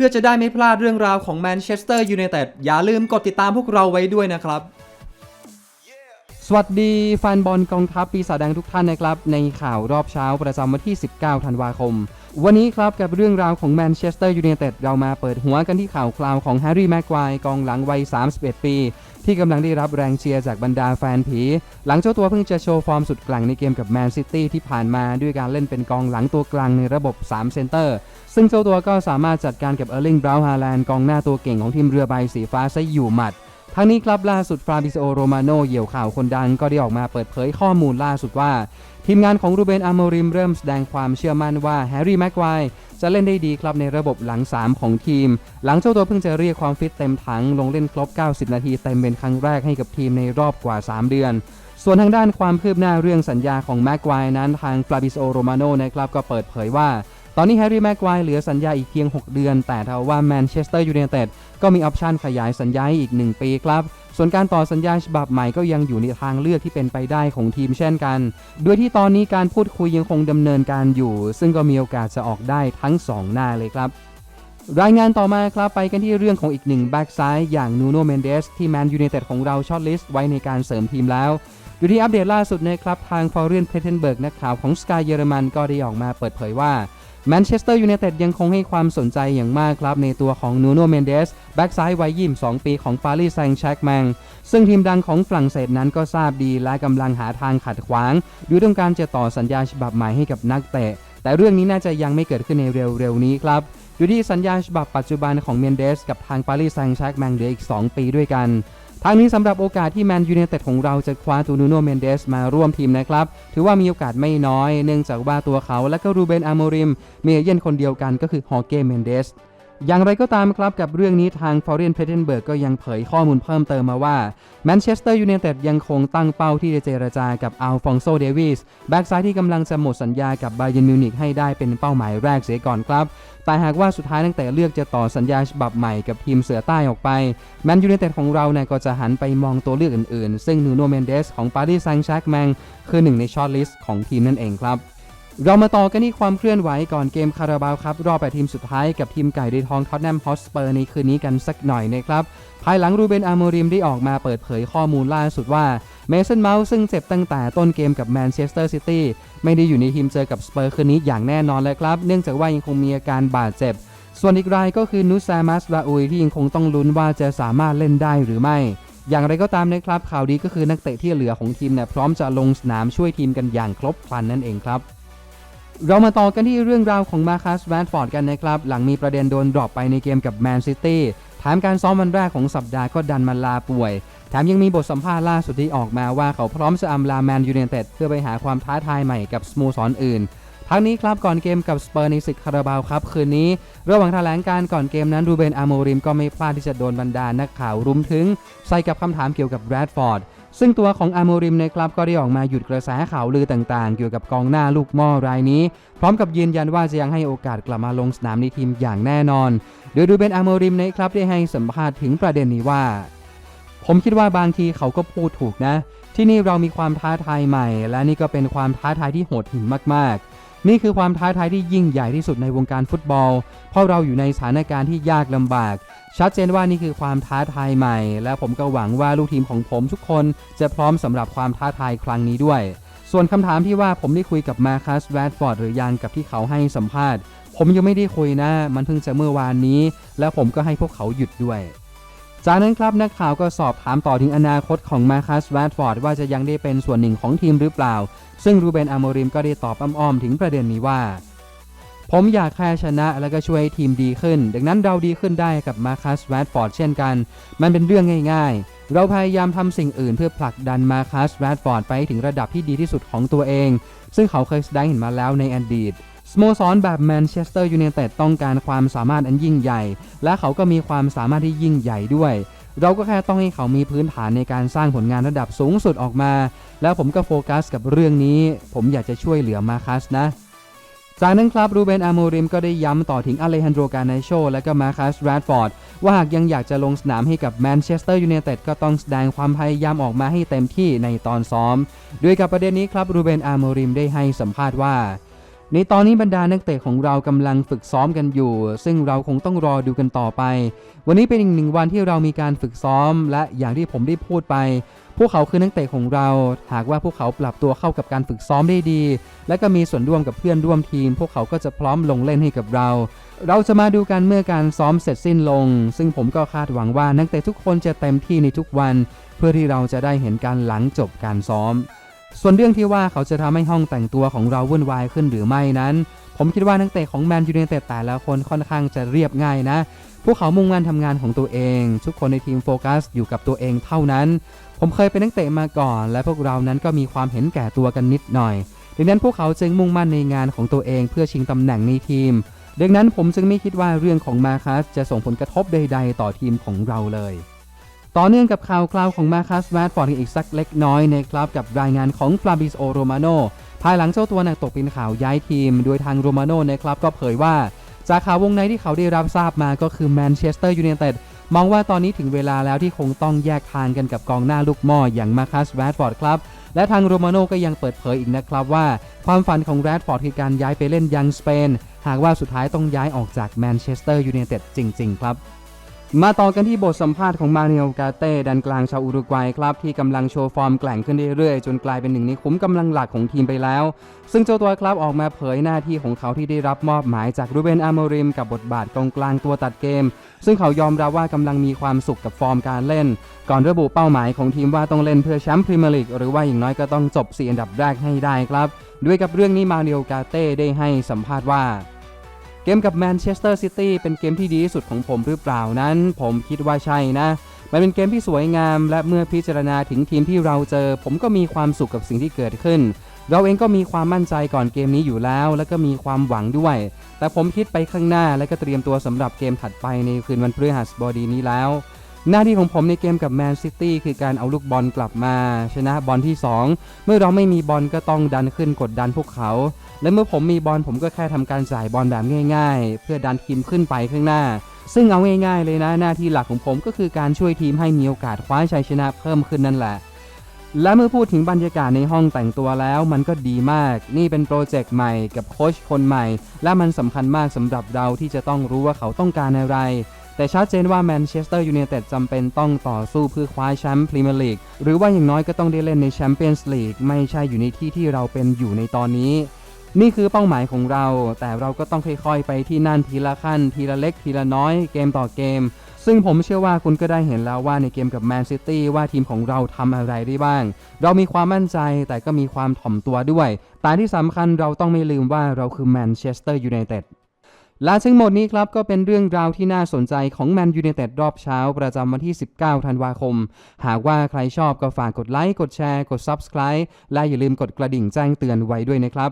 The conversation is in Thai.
พื่อจะได้ไม่พลาดเรื่องราวของแมนเชสเตอร์ยูไนเต็ดอย่าลืมกดติดตามพวกเราไว้ด้วยนะครับ สวัสดีแฟนบอลกองทัพปีศาจแดงทุกท่านนะครับ ในข่าวรอบเช้าประจำวันที่ 19 ธันวาคม วันนี้ครับกับเรื่องราวของแมนเชสเตอร์ยูไนเต็ดเรามาเปิดหัวกันที่ข่าวคราวของแฮร์รี่แม็กควายกองหลังวัย 31 ปี ที่กำลังได้รับแรงเชียร์จากบรรดาแฟนผี หลังเจ้าตัวเพิ่งจะโชว์ฟอร์มสุดกลางในเกมกับแมนซิตี้ที่ผ่านมาด้วยการเล่นเป็นกองหลังตัวกลางในระบบ 3 เซนเตอร์ ซึ่งเจ้าตัวก็สามารถจัดการกับเออร์ลิงบราวน์ฮาแลนด์กองหน้าตัวเก่งของทีมเรือใบสีฟ้าซะอยู่หมัด ทั้งนี้ครับล่าสุดฟราบิโอโรมาโนเหยี่ยวข่าวคนดังก็ได้ออกมาเปิดเผยข้อมูลล่าสุดว่า ทีมงานของรูเบนอามริมเริ่มแสดงความเชื่อมั่นว่าแฮร์รี่แม็กควจะเล่นได้ดีครับในระบบหลัง 3 ของทีม หลังเจ้าตัวเพิ่งจะเรียกความฟิตเต็มถังลงเล่นครบ 90 นาทีเต็มเป็นครั้งแรกให้กับทีมในรอบกว่า 3 เดือน ส่วนทางด้านความคืบหน้าเรื่องสัญญาของแม็กควนั้นทางฟราบิโอโรมาโนนะครับก็เปิดเผยว่า ตอนนี้แฮร์รี่แม็กควายเหลือสัญญาอีกเพียง 6 เดือน แต่ทว่าแมนเชสเตอร์ยูไนเต็ดก็มีออปชันขยายสัญญาให้อีก 1 ปีครับ ส่วนการต่อสัญญาฉบับใหม่ก็ยังอยู่ในทางเลือกที่เป็นไปได้ของทีมเช่นกันโดยที่ตอนนี้การพูดคุยยังคงดำเนินการอยู่ ซึ่งก็มีโอกาสจะออกได้ทั้ง 2 หน้าเลยครับรายงานต่อมาครับไปกันที่เรื่องของอีกหนึ่งแบ็กซ้ายอย่างนูโนเมนเดสที่แมนยูไนเต็ดของเราช็อตลิสต์ไว้ในการเสริมทีมแล้วอยู่ที่อัปเดตล่าสุดนะครับ ทางฟอร์เรียนเพเทนเบิร์กนักข่าวของสกายเยอรมันก็ได้ออกมาเปิดเผยว่า แมนเชสเตอร์ยูไนเต็ดยังคงให้ความสนใจอย่างมากครับ ในตัวของนูโนเมนเดสแบ็กซ้ายวัย22ปีของปารีสแซงต์แชร์กแมงซึ่งทีมดังของฝรั่งเศสนั้นก็ทราบดีและกำลังหาทางขัดขวางด้วยต้องการจะต่อสัญญาฉบับใหม่ให้กับนักเตะ แต่เรื่องนี้น่าจะยังไม่เกิดขึ้นในเร็วๆนี้ครับอยู่ที่สัญญาฉบับปัจจุบันของเมนเดสกับทางปารีสแซงต์แชร์กแมงเหลืออีก 2 ปีด้วยกัน ทางนี้สำหรับโอกาสที่แมนยูเนเต็ดของเราจะคว้าตูนูโนเมนเดสมาร่วมทีมนะครับ ถือว่ามีโอกาสไม่น้อย เนื่องจากว่าตัวเขาและก็รูเบนอาโมริมมีเมเย่นคนเดียวกันก็คือฮอเกเมนเดส อย่างไรก็ตามครับกับเรื่องนี้ทางฟอร์เรนเพเทนเบิร์กก็ยังเผยข้อมูลเพิ่มเติมมาว่าแมนเชสเตอร์ยูไนเต็ดยังคงตั้งเป้าที่จะเจรจากับอัลฟองโซเดวิสแบ็กซ้ายที่กำลังจะหมดสัญญากับไบเยนมิวนิกให้ได้เป็นเป้าหมายแรกเสียก่อนครับ แต่หากว่าสุดท้ายตั้งแต่เลือกจะต่อสัญญาฉบับใหม่กับทีมเสือใต้ออกไปแมนยูไนเต็ดของเราเนี่ยก็จะหันไปมองตัวเลือกอื่นๆ ซึ่งนูโนเมนเดสของปารีสแซงต์แชร์กแมงคือหนึ่งในช็อตลิสต์ของทีมนั่นเองครับ เรามาต่อกันที่ความเคลื่อนไหวก่อนเกมคาราบาวครับ รอบแปดทีมสุดท้ายกับทีมไก่ดีทองท็อตแนมฮอสเปอร์ในคืนนี้กันสักหน่อยนะครับ ภายหลังรูเบนอาโมริมได้ออกมาเปิดเผยข้อมูลล่าสุดว่าเมสันเมาส์ซึ่งเจ็บตั้งแต่ต้นเกมกับแมนเชสเตอร์ซิตี้ไม่ได้อยู่ในทีมเจอกับสเปอร์คืนนี้อย่างแน่นอนเลยครับ เนื่องจากว่ายังคงมีอาการบาดเจ็บ ส่วนอีกรายก็คือนุซามัสราอุยที่ยังคงต้องลุ้นว่าจะสามารถเล่นได้หรือไม่ อย่างไรก็ตามนะครับข่าวดีก็คือนักเตะที่เหลือของทีมเนี่ยพร้อมจะลงสนามช่วยทีมกันอย่างครบครันนั่นเองครับ เรามาต่อกันที่เรื่องราวของมาคัสแวนฟอร์ดกันนะครับ หลังมีประเด็นโดนดรอปไปในเกมกับแมนซิตี้แถมการซ้อมวันแรกของสัปดาห์ก็ดันมาลาป่วย แถมยังมีบทสัมภาษณ์ล่าสุดที่ออกมาว่าเขาพร้อมจะอำลาแมนยูไนเต็ดเพื่อไปหาความท้าทายใหม่กับสโมสรออื่นทั้งนี้ครับก่อนเกมกับสเปอร์ในศึกคาราบาวครับคืนนี้ ระหว่างแถลงการก่อนเกมนั้นรูเบนอาโมริมก็ไม่พลาดที่จะโดนบรรดานักข่าวรุมถึง ใส่กับคำถามเกี่ยวกับแรดฟอร์ด ซึ่งตัวของอาโมริมนะครับก็ได้ออกมาหยุดกระแสข่าวลือต่างๆ เกี่ยวกับกองหน้าลูกหม้อรายนี้ พร้อมกับยืนยันว่าจะยังให้โอกาสกลับมาลงสนามในทีมอย่างแน่นอน โดยดูเบนอาโมริมนะครับได้ให้สัมภาษณ์ถึงประเด็นนี้ว่า ผมคิดว่าบางทีเขาก็พูดถูกนะ ที่นี่เรามีความท้าทายใหม่ และนี่ก็เป็นความท้าทายที่โหดหินมากๆนี่คือความท้าทายที่ยิ่งใหญ่ที่สุดในวงการฟุตบอล เพราะเราอยู่ในสถานการณ์ที่ยากลำบาก ชัดเจนว่านี่คือความท้าทายใหม่ และผมก็หวังว่าลูกทีมของผมทุกคนจะพร้อมสำหรับความท้าทายครั้งนี้ด้วย ส่วนคำถามที่ว่าผมได้คุยกับมาคัสแรดฟอร์ดหรือยังกับที่เขาให้สัมภาษณ์ ผมยังไม่ได้คุยนะ มันเพิ่งจะเมื่อวานนี้ แล้วผมก็ให้พวกเขาหยุดด้วยจากนั้นครับนักข่าวก็สอบถามต่อถึงอนาคตของมาคัสแรดฟอร์ดว่าจะยังได้เป็นส่วนหนึ่งของทีมหรือเปล่า ซึ่งรูเบนอาโมริมก็ได้ตอบอ้อมๆถึงประเด็นนี้ว่า ผมอยากแค่ชนะแล้วก็ช่วยทีมดีขึ้น ดังนั้นเราดีขึ้นได้กับมาคัสแรดฟอร์ดเช่นกัน มันเป็นเรื่องง่ายๆ เราพยายามทำสิ่งอื่นเพื่อผลักดันมาคัสแรดฟอร์ดไปถึงระดับที่ดีที่สุดของตัวเอง ซึ่งเขาเคยแสดงเห็นมาแล้วในอดีตสโมสรแบบแมนเชสเตอร์ยูไนเต็ดต้องการความสามารถอันยิ่งใหญ่ และเขาก็มีความสามารถที่ยิ่งใหญ่ด้วย เราก็แค่ต้องให้เขามีพื้นฐานในการสร้างผลงานระดับสูงสุดออกมา แล้วผมก็โฟกัสกับเรื่องนี้ ผมอยากจะช่วยเหลือมาคัสนะ จากนั้นครับรูเบนอาโมริมก็ได้ย้ำต่อถึงอเลฮันโดรกาเนโชและก็มาคัสแรดฟอร์ดว่าหากยังอยากจะลงสนามให้กับแมนเชสเตอร์ยูไนเต็ดก็ต้องแสดงความพยายามออกมาให้เต็มที่ในตอนซ้อม ด้วยกับประเด็นนี้ครับรูเบนอาโมริมได้ให้สัมภาษณ์ว่า ในตอนนี้บรรดานักเตะของเรากำลังฝึกซ้อมกันอยู่ ซึ่งเราคงต้องรอดูกันต่อไป วันนี้เป็นอีกหนึ่งวันที่เรามีการฝึกซ้อม และอย่างที่ผมได้พูดไป พวกเขาคือนักเตะของเรา หากว่าพวกเขาปรับตัวเข้ากับการฝึกซ้อมได้ดี และก็มีส่วนร่วมกับเพื่อนร่วมทีม พวกเขาก็จะพร้อมลงเล่นให้กับเรา เราจะมาดูกันเมื่อการซ้อมเสร็จสิ้นลง ซึ่งผมก็คาดหวังว่านักเตะทุกคนจะเต็มที่ในทุกวัน เพื่อที่เราจะได้เห็นการหลังจบการซ้อม ส่วนเรื่องที่ว่าเขาจะทำให้ห้องแต่งตัวของเราวุ่นวายขึ้นหรือไม่นั้น ผมคิดว่านักเตะของแมนยูไนเต็ดแต่ละคนค่อนข้างจะเรียบง่ายนะ พวกเขามุ่งมั่นทำงานของตัวเอง ทุกคนในทีมโฟกัสอยู่กับตัวเองเท่านั้น ผมเคยเป็นนักเตะมาก่อน และพวกเรานั้นก็มีความเห็นแก่ตัวกันนิดหน่อย ดังนั้นพวกเขาจึงมุ่งมั่นในงานของตัวเองเพื่อชิงตำแหน่งในทีม ดังนั้นผมจึงไม่คิดว่าเรื่องของมาคัสจะส่งผลกระทบใด ๆ ต่อทีมของเราเลย ต่อเนื่องกับข่าวคราวของมาคัสแวดฟอร์ดอีกสักเล็กน้อยนะครับกับรายงานของฟลาบิโอโรมาโนภายหลังเจ้าตัวนักตกเป็นข่าวย้ายทีม โดยทางโรมาโนนะครับก็เผยว่าจากข่าววงในที่เขาได้รับทราบมาก็คือแมนเชสเตอร์ยูไนเต็ด มองว่าตอนนี้ถึงเวลาแล้วที่คงต้องแยกทางกันกับกองหน้าลูกหม้ออย่างมาคัสแรดฟอร์ดครับและทางโรมาโนก็ยังเปิดเผยอีกนะครับว่า ความฝันของแรดฟอร์ดคือการย้ายไปเล่นยังสเปน หากว่าสุดท้ายต้องย้ายออกจากแมนเชสเตอร์ยูไนเต็ดจริง ๆ ครับ มาต่อกันที่บทสัมภาษณ์ของมาเนลกาเต้ดันกลางชาวอุรุกวัยครับ ที่กำลังโชว์ฟอร์มแกล่งขึ้นเรื่อยๆ จนกลายเป็นหนึ่งในขุมกำลังหลักของทีมไปแล้ว ซึ่งเจ้าตัวครับออกมาเผยหน้าที่ของเขาที่ได้รับมอบหมายจากรูเบนอาโมริมกับบทบาทกองกลางตัวตัดเกม ซึ่งเขายอมรับว่ากำลังมีความสุขกับฟอร์มการเล่น ก่อนระบุเป้าหมายของทีมว่าต้องเล่นเพื่อแชมป์พรีเมียร์ลีกหรือว่าอย่างน้อยก็ต้องจบ4อันดับแรกให้ได้ครับ ด้วยกับเรื่องนี้มาเนลกาเต้ได้ให้สัมภาษณ์ว่า กมกับแมนเชสเตอร์ซิตี้เป็นเกมที่ดีที่สุดของผมหรือเปล่านั้น ผมคิดว่าใช่นะ มันเป็นเกมที่สวยงาม และเมื่อพิจารณาถึงทีมที่เราเจอ ผมก็มีความสุขกับสิ่งที่เกิดขึ้น เราเองก็มีความมั่นใจก่อนเกมนี้อยู่แล้ว และก็มีความหวังด้วย แต่ผมคิดไปข้างหน้าและก็เตรียมตัวสำหรับเกมถัดไปในคืนวันพฤหัสบดีนี้แล้ว หน้าที่ของผมในเกมกับแมนซิตี้คือการเอาลูกบอลกลับมา ชนะบอลที่ 2 เมื่อเราไม่มีบอลก็ต้องดันขึ้นกดดันพวกเขา และเมื่อผมมีบอลผมก็แค่ทำการจ่ายบอลแบบง่าย ๆ เพื่อดันทีมขึ้นไปข้างหน้า ซึ่งเอาง่ายๆเลยนะ หน้าที่หลักของผมก็คือการช่วยทีมให้มีโอกาสคว้าชัยชนะเพิ่มขึ้นนั่นแหละและเมื่อพูดถึงบรรยากาศในห้องแต่งตัวแล้วมันก็ดีมาก นี่เป็นโปรเจกต์ใหม่กับโค้ชคนใหม่ และมันสำคัญมากสำหรับเราที่จะต้องรู้ว่าเขาต้องการอะไร แต่ชัดเจนว่าแมนเชสเตอร์ยูไนเต็ดจำเป็นต้องต่อสู้เพื่อคว้าแชมป์พรีเมียร์ลีกหรือว่าอย่างน้อยก็ต้องได้เล่นในแชมเปี้ยนส์ลีกไม่ใช่อยู่ในที่ที่เราเป็นอยู่ในตอนนี้ นี่คือเป้าหมายของเรา แต่เราก็ต้องค่อยๆ ไปที่นั่นทีละขั้น ทีละเล็กทีละน้อยเกมต่อเกม ซึ่งผมเชื่อว่าคุณก็ได้เห็นแล้วว่าในเกมกับแมนซิตี้ว่าทีมของเราทำอะไรได้บ้าง เรามีความมั่นใจแต่ก็มีความถ่อมตัวด้วยแต่ที่สำคัญเราต้องไม่ลืมว่าเราคือแมนเชสเตอร์ยูไนเต็ด และทั้งหมดนี้ครับก็เป็นเรื่องราวที่น่าสนใจของแมนยูเนเต็ดรอบเช้าประจำวันที่ 19 ธันวาคม หากว่าใครชอบก็ฝากกดไลค์ กดแชร์ กด Subscribe และอย่าลืมกดกระดิ่งแจ้งเตือนไว้ด้วยนะครับ